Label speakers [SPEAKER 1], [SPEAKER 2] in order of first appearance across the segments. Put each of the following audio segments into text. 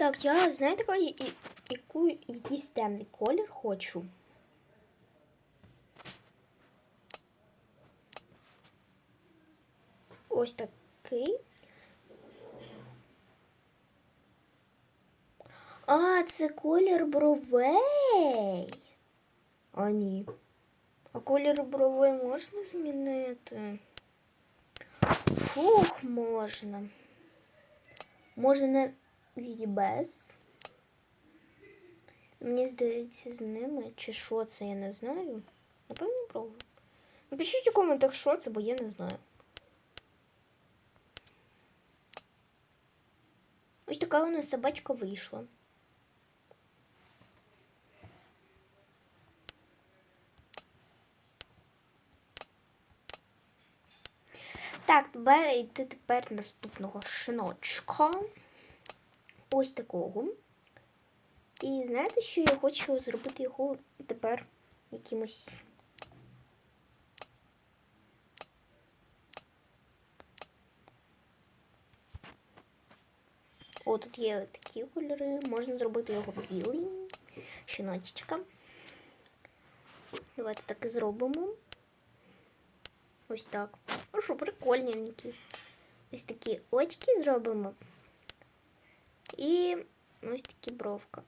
[SPEAKER 1] Так, я і- і- яку якийсь темний колір хочу. Ось такий. А, це колір бровей. А ні. А колір бровей можна змінити? Фух, можна. Можна від без. Мені здається, з ними. Чи що це, я не знаю. Напевно, пробую. Напишіть у коментах, що це, бо я не знаю. Ось така у нас собачка вийшла. Так, треба йти тепер наступного шиночка. Ось такого. І знаєте, що я хочу зробити його тепер якимось. О, тут є такі кольори. Можна зробити його білий. Щіночечка. Давайте так і зробимо. Ось так. Ну що, прикольненький. Ось такі очки зробимо. І ось такі бровка.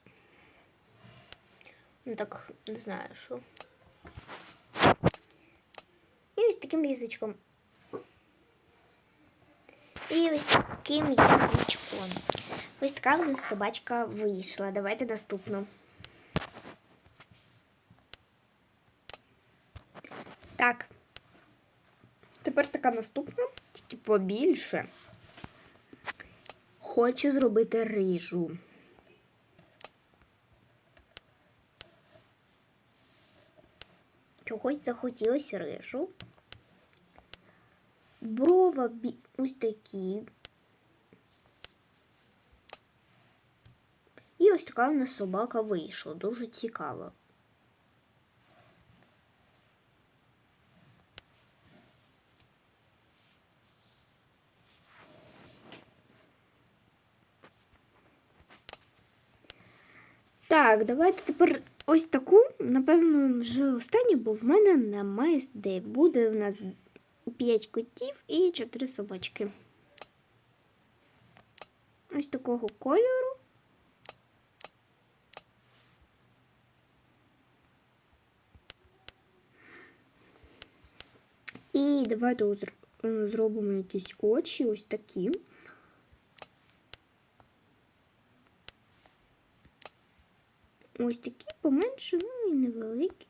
[SPEAKER 1] Ну так, не знаю, що. І ось таким язичком. І ось таким язичком. Ось така у нас собачка вийшла. Давайте наступну. Так. Тепер така наступна, тільки побільше. Хочу зробити рижу. Чогось захотілося рижу. Брова бі... ось такі. І ось така у нас собака вийшла. Дуже цікава. Так, давайте тепер ось таку, напевно, вже останню, бо в мене немає де. Буде в нас 5 котів і 4 собачки. Ось такого кольору. І давайте зробимо якісь очі, ось такі. Ось такі поменше, ну і невеликі.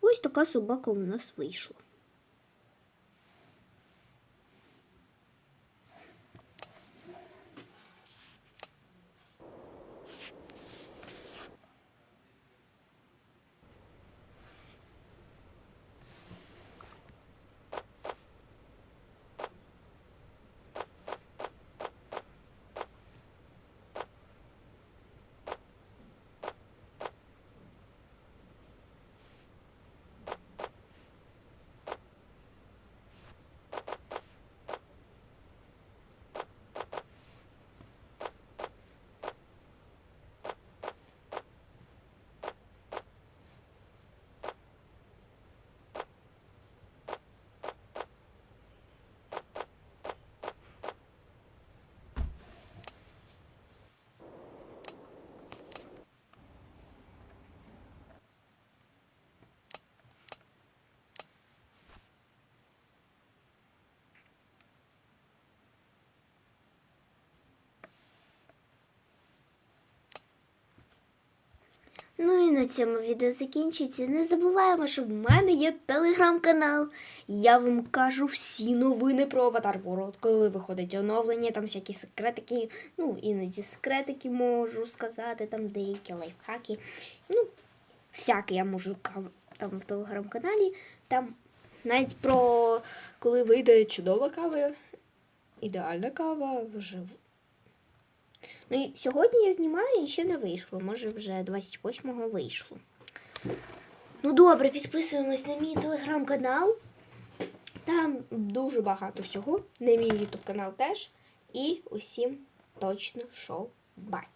[SPEAKER 1] Ось така собака у нас вийшла. Ну і на цьому відео закінчується. Не забуваємо, що в мене є телеграм-канал. Я вам кажу всі новини про Аватар World, коли виходить оновлення, там всякі секретики, ну, іноді секретики можу сказати, там деякі лайфхаки. Ну, всяке я можу там в телеграм-каналі. Там навіть про коли вийде чудова кава, ідеальна кава вживу. Ну і сьогодні я знімаю і ще не вийшло. Може вже 28-го вийшло. Ну добре, підписуємось на мій телеграм-канал. Там дуже багато всього. На мій ютуб канал теж. І усім точно шоу бай!